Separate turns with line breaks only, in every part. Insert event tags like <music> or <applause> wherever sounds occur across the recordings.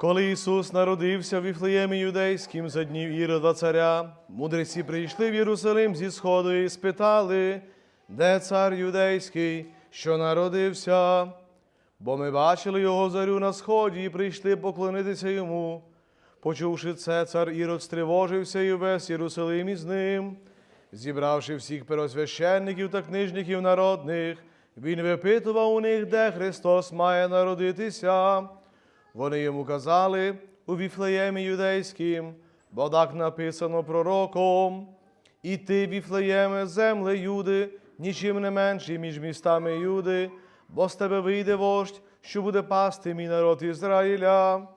Коли Ісус народився в Віфлеємі юдейським за днів Ірода царя, мудреці прийшли в Єрусалим зі сходу і спитали, де цар юдейський, що народився? Бо ми бачили його зарю на сході і прийшли поклонитися йому. Почувши це, цар Ірод стривожився і весь Єрусалим із ним. Зібравши всіх первосвященників та книжників народних, він випитував у них, де Христос має народитися. Вони йому казали у Віфлеємі юдейським, бо так написано пророком. І ти, Віфлеєме, земле Юди, нічим не менший між містами Юди, бо з тебе вийде вождь, що буде пасти мій народ Ізраїля.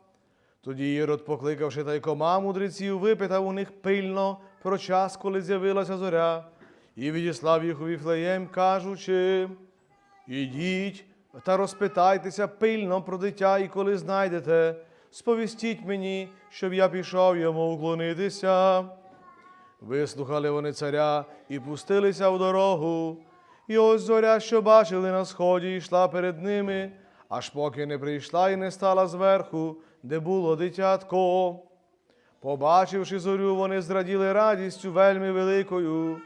Тоді Ірод, покликавши тайкома мудреців, випитав у них пильно про час, коли з'явилася зоря, і відіслав їх у Віфлеєм, кажучи: Ідіть та розпитайтеся пильно про дитя, і коли знайдете, сповістіть мені, щоб я пішов йому уклонитися. Вислухали вони царя і пустилися в дорогу. І ось зоря, що бачили на сході, йшла перед ними, аж поки не прийшла і не стала зверху, де було дитятко. Побачивши зорю, вони зраділи радістю вельми великою.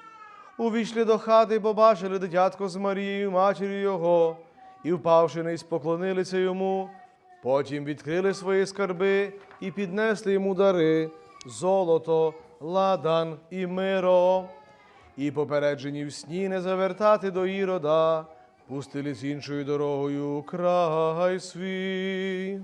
Увійшли до хати, побачили дитятко з Марією, матір'ю його, і, впавши низ, поклонилися йому. Потім відкрили свої скарби і піднесли йому дари золото, ладан і миро. І попереджені в сні не завертати до Ірода, пустились іншою дорогою край свій.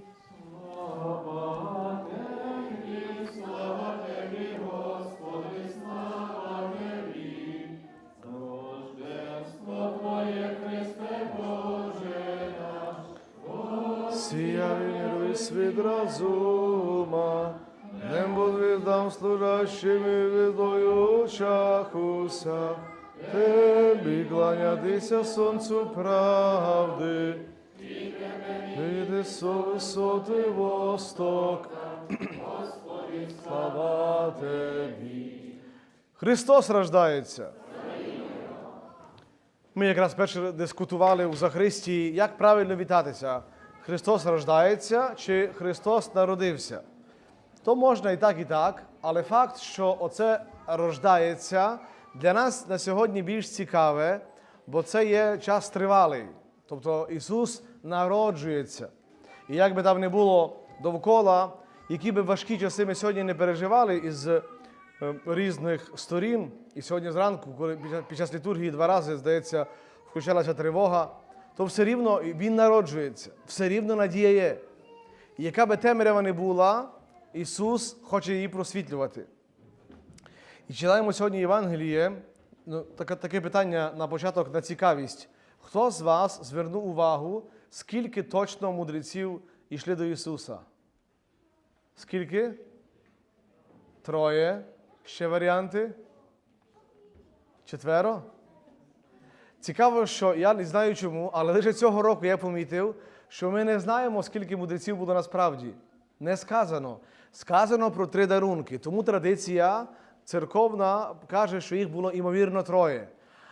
Сіяй миру і світ розума, небо віддам служащими видою очах уся, кланятися сонцю правди, Іди со висоти восток, слава Тебі. Христос рождається. Ми якраз перше дискутували у Захристії, як правильно вітатися. Христос рождається чи Христос народився. То можна і так, і так, але факт, що оце рождається, для нас на сьогодні більш цікаве, бо це є час тривалий. Тобто Ісус народжується. І як би там не було довкола, які би важкі часи ми сьогодні не переживали із е, різних сторін, і сьогодні зранку, коли під час літургії два рази, здається, включалася тривога, то все рівно Він народжується, все рівно надія є. І яка би темрява не була, Ісус хоче її просвітлювати. І читаємо сьогодні Євангеліє. Ну, таке, таке питання на початок на цікавість. Хто з вас звернув увагу, скільки точно мудреців йшли до Ісуса? Скільки? Троє. Ще варіанти? Четверо? Цікаво, що я не знаю чому, але лише цього року я помітив, що ми не знаємо, скільки мудреців було насправді. Не сказано. Сказано про три дарунки. Тому традиція церковна каже, що їх було імовірно троє.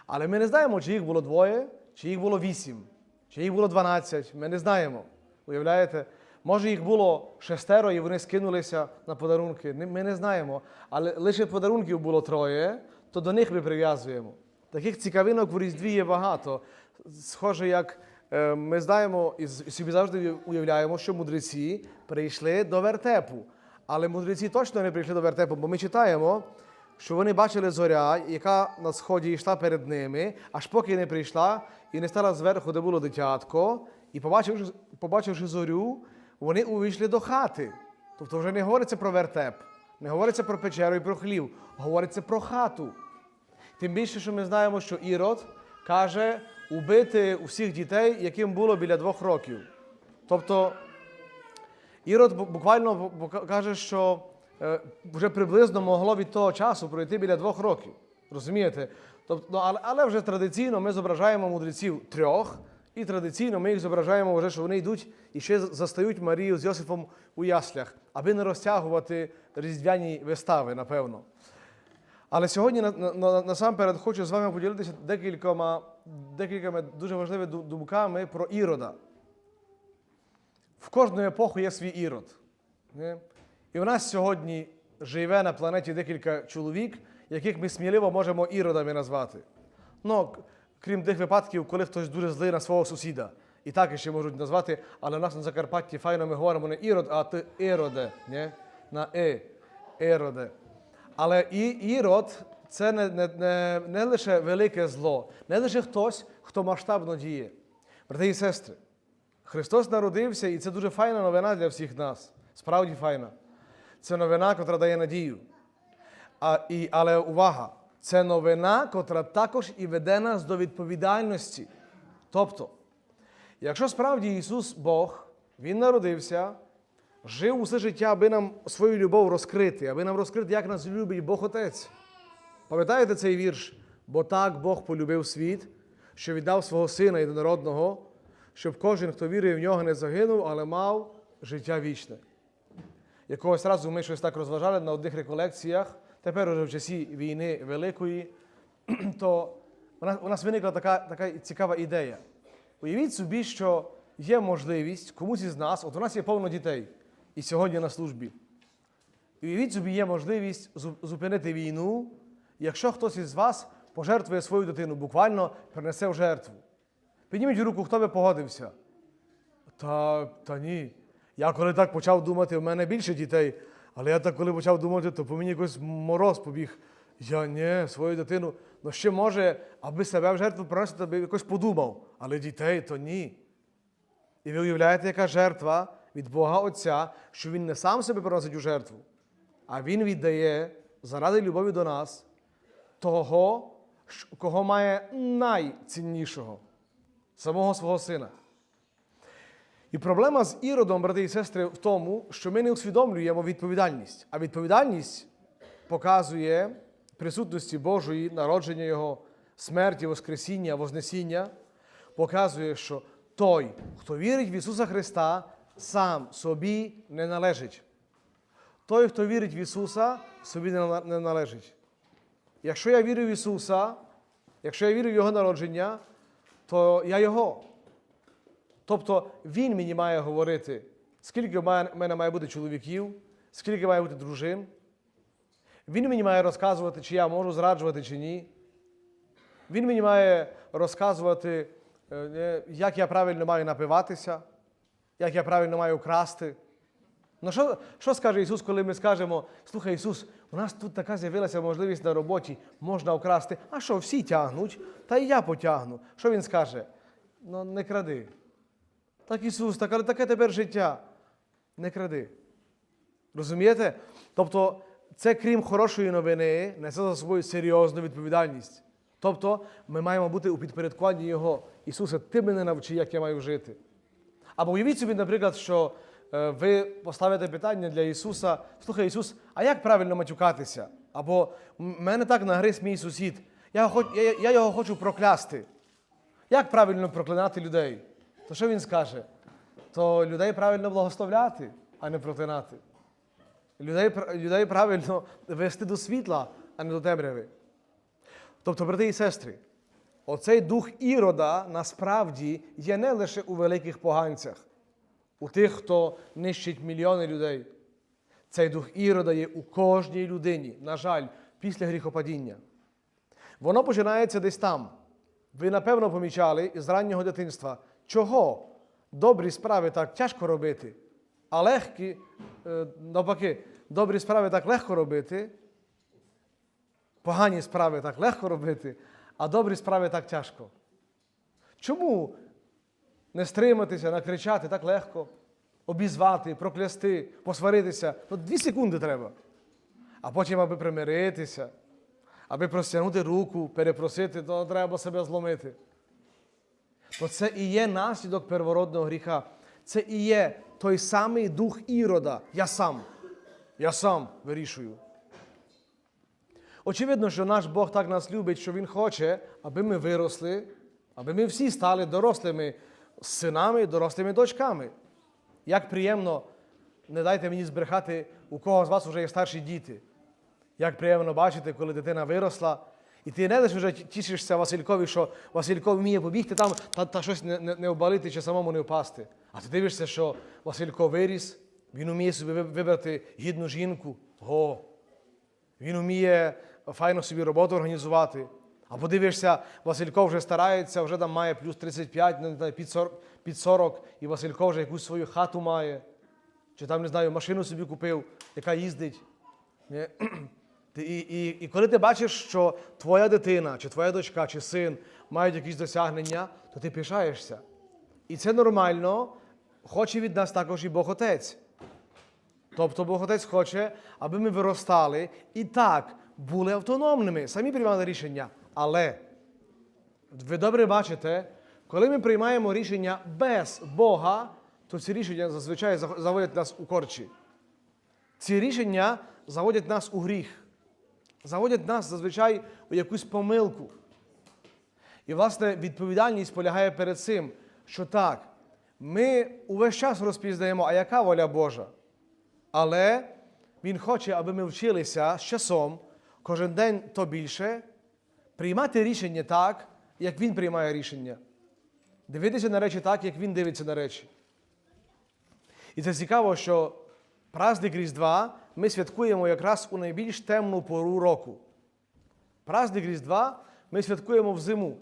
Але ми не знаємо, чи їх було двоє, чи їх було вісім, чи їх було дванадцять. Ми не знаємо. Уявляєте? Може, їх було шестеро, і вони скинулися на подарунки. Ми не знаємо. Але лише подарунків було троє, то до них ми прив'язуємо. Таких цікавинок в Різдві є багато. Схоже, як е, ми знаємо і собі завжди уявляємо, що мудреці прийшли до вертепу. Але мудреці точно не прийшли до вертепу, бо ми читаємо, що вони бачили зоря, яка на сході йшла перед ними, аж поки не прийшла і не стала зверху, де було дитятко, і побачивши, побачивши зорю, вони увійшли до хати. Тобто вже не говориться про вертеп, не говориться про печеру і про хлів, говориться про хату. Тим більше, що ми знаємо, що Ірод каже убити усіх дітей, яким було біля двох років. Тобто Ірод буквально бу- бу- каже, що е, вже приблизно могло від того часу пройти біля двох років. Розумієте? Тобто, але, але вже традиційно ми зображаємо мудреців трьох, і традиційно ми їх зображаємо, вже, що вони йдуть і ще застають Марію з Йосифом у яслях, аби не розтягувати різдвяні вистави, напевно. Але сьогодні на, на, на- насамперед хочу з вами поділитися декількома, декількома дуже важливими думками про Ірода. В кожну епоху є свій Ірод. І у нас сьогодні живе на планеті декілька чоловік, яких ми сміливо можемо іродами назвати. Ну, крім тих випадків, коли хтось дуже злий на свого сусіда. І так ще можуть назвати, але в нас на Закарпатті файно ми говоримо не ірод, а ти іроде. На е. Іроде. Але і, ірод це не, не, не, не лише велике зло, не лише хтось, хто масштабно діє. Брати і сестри, Христос народився, і це дуже файна новина для всіх нас. Справді файна. Це новина, котра дає надію. А, і, але увага, це новина, котра також і веде нас до відповідальності. Тобто, якщо справді Ісус Бог, Він народився, жив усе життя, аби нам свою любов розкрити, аби нам розкрити, як нас любить Бог Отець. Пам'ятаєте цей вірш? Бо так Бог полюбив світ, що віддав свого Сина єдинородного, щоб кожен, хто вірує в нього, не загинув, але мав життя вічне. Якогось разу ми щось так розважали на одних реколекціях, тепер уже в часі війни великої, <clears throat> то у нас, виникла така, така цікава ідея. Уявіть собі, що є можливість комусь із нас, от у нас є повно дітей, і сьогодні на службі. Уявіть собі, є можливість зупинити війну, якщо хтось із вас пожертвує свою дитину, буквально принесе в жертву. Підніміть руку, хто би погодився. Та, та ні. Я коли так почав думати, в мене більше дітей, але я так коли почав думати, то по мені якось мороз побіг. Я ні, свою дитину, ну ще може, аби себе в жертву приносити, аби якось подумав, але дітей то ні. І ви уявляєте, яка жертва від Бога Отця, що Він не сам себе приносить у жертву, а Він віддає заради любові до нас того, кого має найціннішого самого свого сина. І проблема з іродом, брати і сестри, в тому, що ми не усвідомлюємо відповідальність. А відповідальність показує присутності Божої, народження Його, смерті, Воскресіння, Вознесіння, показує, що той, хто вірить в Ісуса Христа, сам собі не належить. Той, хто вірить в Ісуса, собі не належить. Якщо я вірю в Ісуса, якщо я вірю в Його народження, то я Його. Тобто Він мені має говорити, скільки в мене- має бути чоловіків, скільки має бути дружин. Він мені має розказувати, чи я можу зраджувати, чи ні. Він мені має розказувати, е, як я правильно маю напиватися, як я правильно маю красти. Ну що, що скаже Ісус, коли ми скажемо, слухай Ісус, у нас тут така з'явилася можливість на роботі, можна вкрасти. А що, всі тягнуть, та і я потягну. Що Він скаже? Ну, не кради. Так Ісус, так, таке тепер життя. Не кради. Розумієте? Тобто, це крім хорошої новини, несе за собою серйозну відповідальність. Тобто, ми маємо бути у підпорядкуванні Його. Ісусе, ти мене навчи, як я маю жити. Або уявіть собі, наприклад, що е, ви поставите питання для Ісуса: слухай, Ісус, а як правильно матюкатися? Або «М- мене так нагриз мій сусід, я, я, я його хочу проклясти. Як правильно проклинати людей? То що він скаже? То людей правильно благословляти, а не проклинати. Людей, людей правильно вести до світла, а не до темряви. Тобто, брати і сестри, оцей дух ірода насправді є не лише у великих поганцях, у тих, хто нищить мільйони людей. Цей дух ірода є у кожній людині, на жаль, після гріхопадіння. Воно починається десь там. Ви, напевно, помічали із раннього дитинства, чого добрі справи так тяжко робити, а легкі, е, навпаки, добрі справи так легко робити, погані справи так легко робити, а добрі справи так тяжко. Чому не стриматися, накричати так легко, обізвати, проклясти, посваритися? Ну, дві секунди треба. А потім, аби примиритися, аби простягнути руку, перепросити, то треба себе зломити. То це і є наслідок первородного гріха. Це і є той самий дух ірода. Я сам. Я сам вирішую. Очевидно, що наш Бог так нас любить, що Він хоче, аби ми виросли, аби ми всі стали дорослими синами, дорослими дочками. Як приємно, не дайте мені збрехати, у кого з вас вже є старші діти. Як приємно бачити, коли дитина виросла, і ти не лише вже тішишся Василькові, що Василько вміє побігти там та, та щось не, не, не обалити чи самому не впасти. А ти дивишся, що Василько виріс, Він вміє собі вибрати гідну жінку. Го. Він вміє файно собі роботу організувати. А подивишся, Василько вже старається, вже там має плюс 35, під 40, під 40, і Василько вже якусь свою хату має. Чи там, не знаю, машину собі купив, яка їздить. <clears throat> І, і, і коли ти бачиш, що твоя дитина, чи твоя дочка, чи син мають якісь досягнення, то ти пишаєшся. І це нормально, хоче від нас також і Бог Отець. Тобто Бог Отець хоче, аби ми виростали і так були автономними, самі приймали рішення. Але ви добре бачите, коли ми приймаємо рішення без Бога, то ці рішення зазвичай заводять нас у корчі. Ці рішення заводять нас у гріх, заводять нас зазвичай у якусь помилку. І, власне, відповідальність полягає перед цим, що так, ми увесь час розпізнаємо, а яка воля Божа. Але Він хоче, аби ми вчилися з часом, кожен день то більше, приймати рішення так, як Він приймає рішення. Дивитися на речі так, як Він дивиться на речі. І це цікаво, що праздник Різдва ми святкуємо якраз у найбільш темну пору року. Праздник Різдва ми святкуємо в зиму.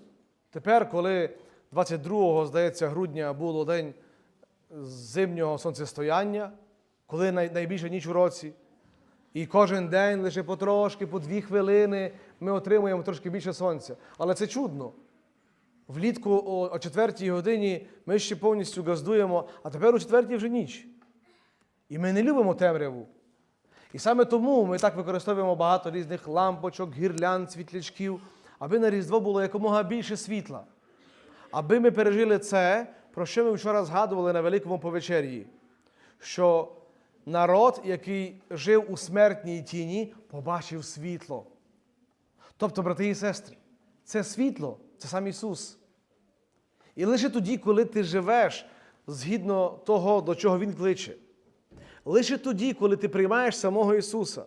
Тепер, коли 22-го, здається, грудня було день зимнього сонцестояння, коли найбільша ніч у році, і кожен день лише потрошки, по дві хвилини ми отримуємо трошки більше сонця. Але це чудно. Влітку о, 4 годині ми ще повністю газдуємо, а тепер о 4 вже ніч. І ми не любимо темряву. І саме тому ми так використовуємо багато різних лампочок, гірлянд, світлячків, аби на Різдво було якомога більше світла. Аби ми пережили це, про що ми вчора згадували на Великому повечерії, що народ, який жив у смертній тіні, побачив світло. Тобто, брати і сестри, це світло, це сам Ісус. І лише тоді, коли ти живеш згідно того, до чого Він кличе. Лише тоді, коли ти приймаєш самого Ісуса.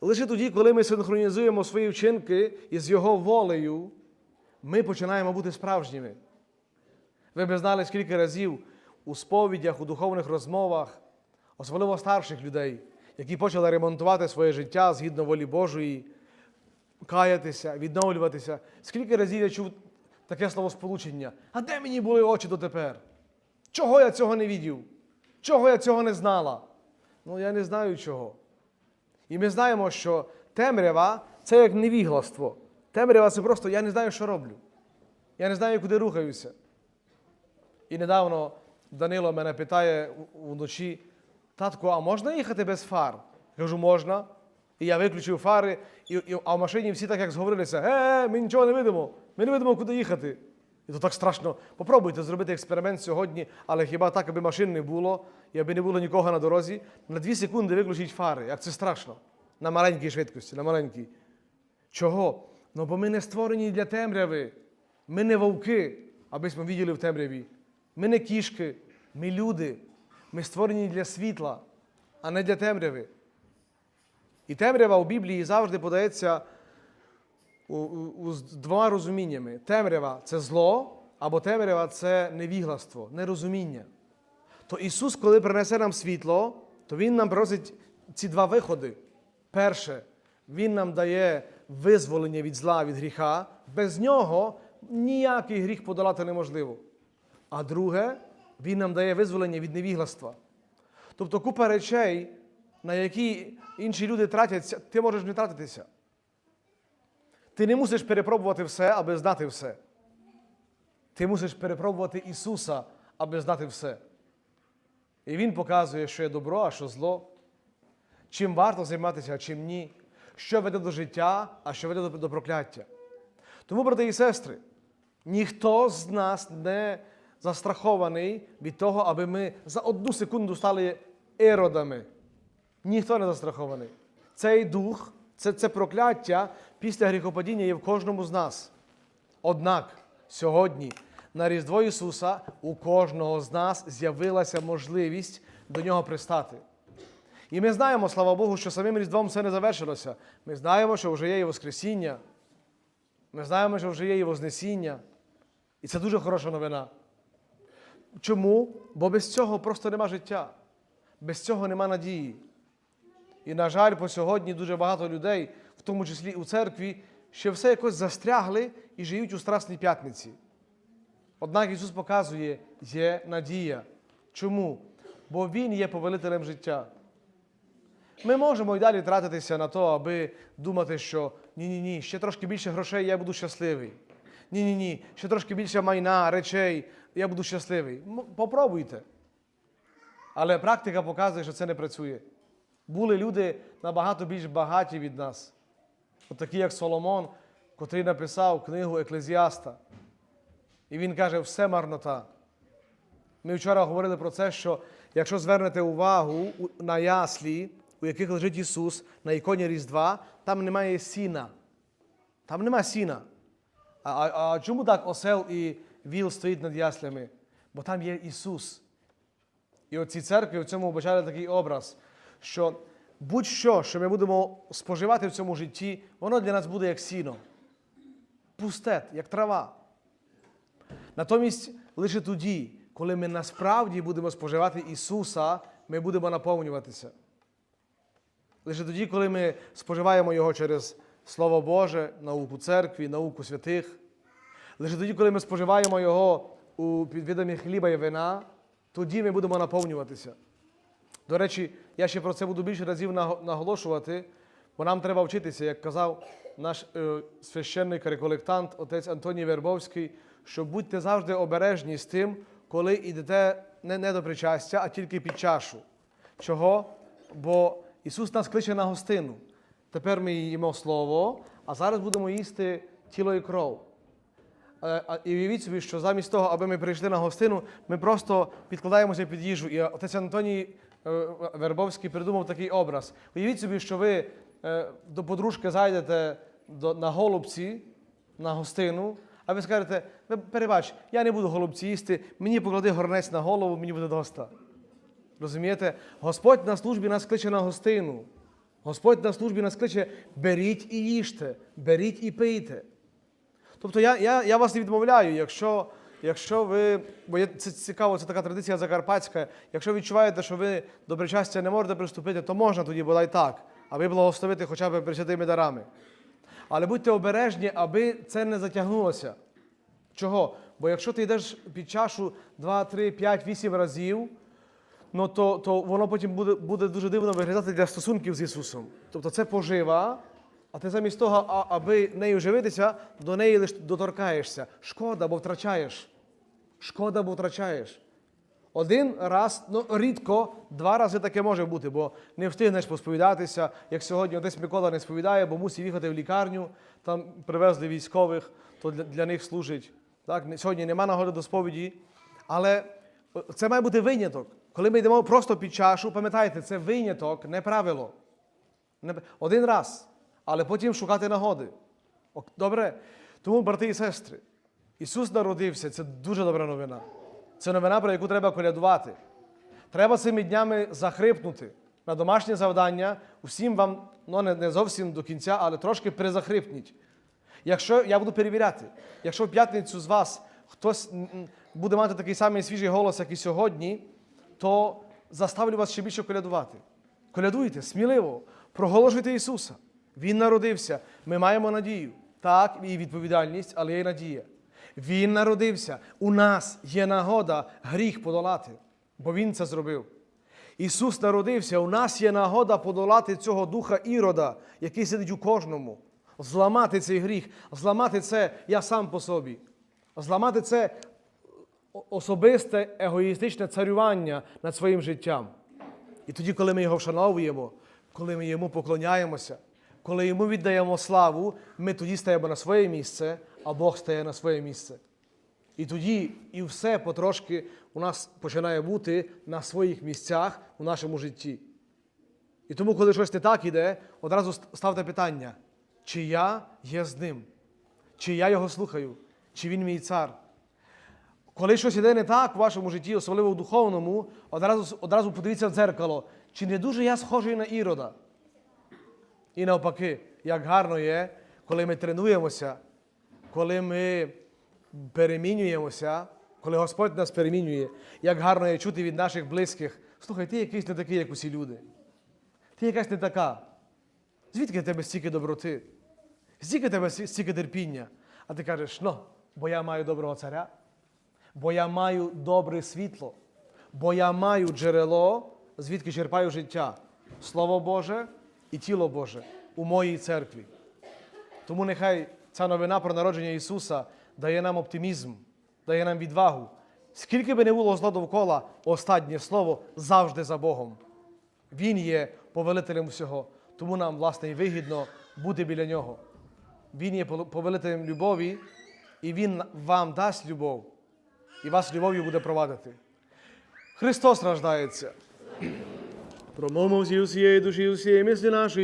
Лише тоді, коли ми синхронізуємо свої вчинки із Його волею, ми починаємо бути справжніми. Ви б знали, скільки разів у сповідях, у духовних розмовах, особливо старших людей, які почали ремонтувати своє життя згідно волі Божої, каятися, відновлюватися. Скільки разів я чув таке словосполучення? А де мені були очі дотепер? Чого я цього не відів? Чого я цього не знала? Ну, я не знаю чого. І ми знаємо, що темрява це як невігластво. Темрява це просто я не знаю, що роблю. Я не знаю, куди рухаюся. І недавно Данило мене питає вночі, татку, а можна їхати без фар? Я кажу, можна. І я виключив фари, і, і, а в машині всі так як зговорилися, е, ми нічого не видимо, ми не видимо, куди їхати. І то так страшно. Попробуйте зробити експеримент сьогодні, але хіба так, аби машин не було, і аби не було нікого на дорозі, на дві секунди виключіть фари. Як це страшно. На маленькій швидкості, на маленькій. Чого? Ну бо ми не створені для темряви. Ми не вовки, аби ми виділи в темряві. Ми не кішки, ми люди. Ми створені для світла, а не для темряви. І темрява у Біблії завжди подається у, у, у з двома розуміннями. Темрява це зло, або темрява це невігластво, нерозуміння. То Ісус, коли принесе нам світло, то Він нам приносить ці два виходи. Перше, Він нам дає визволення від зла, від гріха. Без нього ніякий гріх подолати неможливо. А друге, Він нам дає визволення від невігластва. Тобто купа речей, на які інші люди тратяться, ти можеш не тратитися. Ти не мусиш перепробувати все, аби знати все. Ти мусиш перепробувати Ісуса, аби знати все. І Він показує, що є добро, а що зло, чим варто займатися, а чим ні, що веде до життя, а що веде до, прокляття. Тому, брати і сестри, ніхто з нас не застрахований від того, аби ми за одну секунду стали еродами. Ніхто не застрахований. Цей дух, це, це прокляття після гріхопадіння є в кожному з нас. Однак сьогодні на Різдво Ісуса у кожного з нас з'явилася можливість до нього пристати. І ми знаємо, слава Богу, що самим Різдвом все не завершилося. Ми знаємо, що вже є і Воскресіння. Ми знаємо, що вже є і Вознесіння. І це дуже хороша новина. Чому? Бо без цього просто нема життя. Без цього нема надії. І, на жаль, по сьогодні дуже багато людей, в тому числі у церкві, ще все якось застрягли і живуть у Страсній п'ятниці. Однак Ісус показує, є надія. Чому? Бо Він є повелителем життя. Ми можемо й далі тратитися на те, аби думати, що ні-ні ні, ще трошки більше грошей, я буду щасливий. Ні-ні ні, ще трошки більше майна, речей, я буду щасливий. Попробуйте. Але практика показує, що це не працює. Були люди набагато більш багаті від нас. От такі, як Соломон, котрий написав книгу Еклезіаста. І він каже, все марнота. Ми вчора говорили про це, що якщо звернете увагу на яслі, у яких лежить Ісус, на іконі Різдва, там немає сіна. Там немає сіна. А, а, а чому так осел і віл стоїть над яслями? Бо там є Ісус. І оці церкви в цьому вбачали такий образ, що будь-що, що ми будемо споживати в цьому житті, воно для нас буде як сіно. Пустет, як трава. Натомість лише тоді, коли ми насправді будемо споживати Ісуса, ми будемо наповнюватися. Лише тоді, коли ми споживаємо Його через Слово Боже, науку церкві, науку святих. Лише тоді, коли ми споживаємо Його у підвідомі хліба і вина, тоді ми будемо наповнюватися. До речі, я ще про це буду більше разів наголошувати, бо нам треба вчитися, як казав наш е, священник реколектант, отець Антоній Вербовський, що будьте завжди обережні з тим, коли йдете не, не до причастя, а тільки під чашу. Чого? Бо Ісус нас кличе на гостину. Тепер ми їмо Слово, а зараз будемо їсти тіло і кров. Е, І уявіть собі, що замість того, аби ми прийшли на гостину, ми просто підкладаємося під їжу. І отець Антоній е, Вербовський придумав такий образ. Уявіть собі, що ви е, до подружки зайдете на голубці, на гостину, а ви скажете, «Ви перебач, я не буду голубці їсти, мені поклади горнець на голову, мені буде доста. Розумієте? Господь на службі нас кличе на гостину. Господь на службі нас кличе, беріть і їжте, беріть і пийте. Тобто я, я, я вас не відмовляю, якщо, якщо ви, бо є, це цікаво, це така традиція закарпатська, якщо відчуваєте, що ви до не можете приступити, то можна тоді бодай так, аби благословити хоча б присвятими дарами. Але будьте обережні, аби це не затягнулося. Чого? Бо якщо ти йдеш під чашу 2, 3, 5, 8 разів, ну то, то воно потім буде, буде дуже дивно виглядати для стосунків з Ісусом. Тобто це пожива, а ти замість того, аби нею живитися, до неї лише доторкаєшся. Шкода, бо втрачаєш. Шкода, бо втрачаєш. Один раз, ну рідко, два рази таке може бути, бо не встигнеш посповідатися, як сьогодні отець Микола не сповідає, бо мусив їхати в лікарню, там привезли військових, то для, для них служить. Так? Сьогодні нема нагоди до сповіді. Але е, це має бути виняток. Коли ми йдемо просто під чашу, пам'ятайте, це виняток, не правило. Один раз, але потім шукати нагоди. Добре? Тому, брати і сестри, Ісус народився, це дуже добра новина. Це новина, про яку треба колядувати. Треба цими днями захрипнути на домашнє завдання. Усім вам, ну не, зовсім до кінця, але трошки перезахрипніть. Якщо я буду перевіряти, якщо в п'ятницю з вас хтось буде мати такий самий свіжий голос, як і сьогодні, то заставлю вас ще більше колядувати. Колядуйте сміливо, проголошуйте Ісуса. Він народився. Ми маємо надію. Так, і відповідальність, але є й надія. Він народився. У нас є нагода гріх подолати, бо Він це зробив. Ісус народився, у нас є нагода подолати цього духа ірода, який сидить у кожному, зламати цей гріх, зламати це я сам по собі, зламати це особисте егоїстичне царювання над своїм життям. І тоді, коли ми його вшановуємо, коли ми йому поклоняємося, коли йому віддаємо славу, ми тоді стаємо на своє місце, а Бог стає на своє місце. І тоді і все потрошки у нас починає бути на своїх місцях у нашому житті. І тому, коли щось не так іде, одразу ставте питання, чи я є з ним, чи я його слухаю, чи він мій цар. Коли щось іде не так в вашому житті, особливо в духовному, одразу, одразу подивіться в дзеркало, чи не дуже я схожий на ірода. І навпаки, як гарно є, коли ми тренуємося, коли ми перемінюємося, коли Господь нас перемінює, як гарно є чути від наших близьких Слухай, ти якийсь не такий, як усі люди. Ти якась не така. Звідки тебе стільки доброти? В тебе стільки терпіння? А ти кажеш, ну, бо я маю доброго царя, бо я маю добре світло, бо я маю джерело, звідки черпаю життя. Слово Боже і тіло Боже у моїй церкві. Тому нехай ця новина про народження Ісуса дає нам оптимізм, дає нам відвагу. Скільки би не було зло довкола, останнє слово завжди за Богом. Він є повелителем всього, тому нам, власне, і вигідно бути біля нього. Він є повелителем любові, і Він вам дасть любов, і вас любов'ю буде провадити. Христос рождається. Промовмо всі усієї душі, усієї мислі нашої.